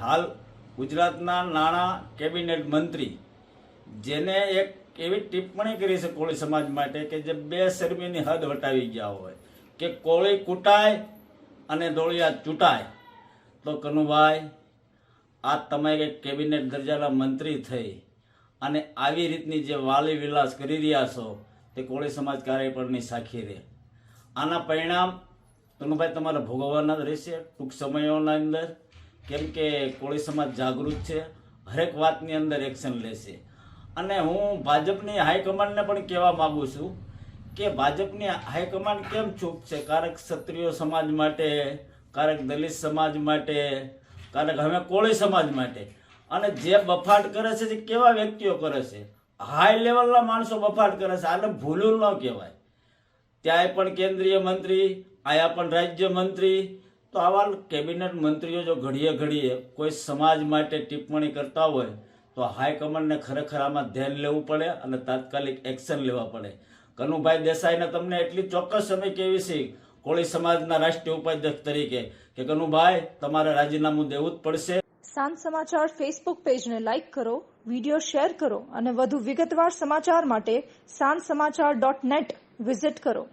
હાલ ગુજરાતના નાણાં કેબિનેટ મંત્રી જેને એક એવી ટિપ્પણી કરી છે કોળી સમાજ માટે કે જે બે શરમીની હદ વટાવી ગયા હોય, કે કોળી કૂટાય અને દોળિયા ચૂંટાય. તો કનુભાઈ, આ તમે એક કેબિનેટ દરજાના મંત્રી થઈ અને આવી રીતની જે વાલી વિલાસ કરી રહ્યા છો, તે કોળી સમાજ કાર્ય પરની સાખી રહે આના પરિણામ કનુભાઈ તમારે ભોગવવાના જ રહેશે ટૂંક સમયોના અંદર. કેમ કે કોળી સમાજ જાગૃત છે, હરેક વાતની અંદર એક્શન લેશે. અને હું ભાજપની હાઈકમાન્ડને પણ કહેવા માગું છું કે ભાજપની હાઈકમાન્ડ કેમ ચૂપ છે? કારક ક્ષત્રિય સમાજ માટે, કારક દલિત સમાજ માટે, કારક હવે કોળી સમાજ માટે. અને જે બફાટ કરે છે તે કેવા વ્યક્તિઓ કરે છે? હાઈ લેવલના માણસો બફાટ કરે છે. આને ભૂલું ન કહેવાય. ત્યાંય પણ કેન્દ્રીય મંત્રી, આયા પણ રાજ્ય મંત્રી તો આવા કેબિનેટ મંત્રીઓ જો ઘડીએ ઘડીએ કોઈ સમાજ માટે ટિપ્પણી કરતા હોય, તો હાઈકમાન્ડને ખરેખર આમાં ધ્યાન લેવું પડે અને તાત્કાલિક એક્શન લેવા પડે. કનુભાઈ દેસાઈને તમને એટલી ચોક્કસ સમય કેવી છે, કોળી સમાજના રાષ્ટ્રીય ઉપાધ્યક્ષ તરીકે, કે કનુભાઈ, તમારે રાજીનામું દેવું જ પડશે. સાંજ સમાચાર ફેસબુક પેજને લાઇક કરો વીડિયો શેર કરો અને વધુ વિગતવાર સમાચાર માટે સાંજ સમાચાર ડોટ નેટ વિઝિટ કરો.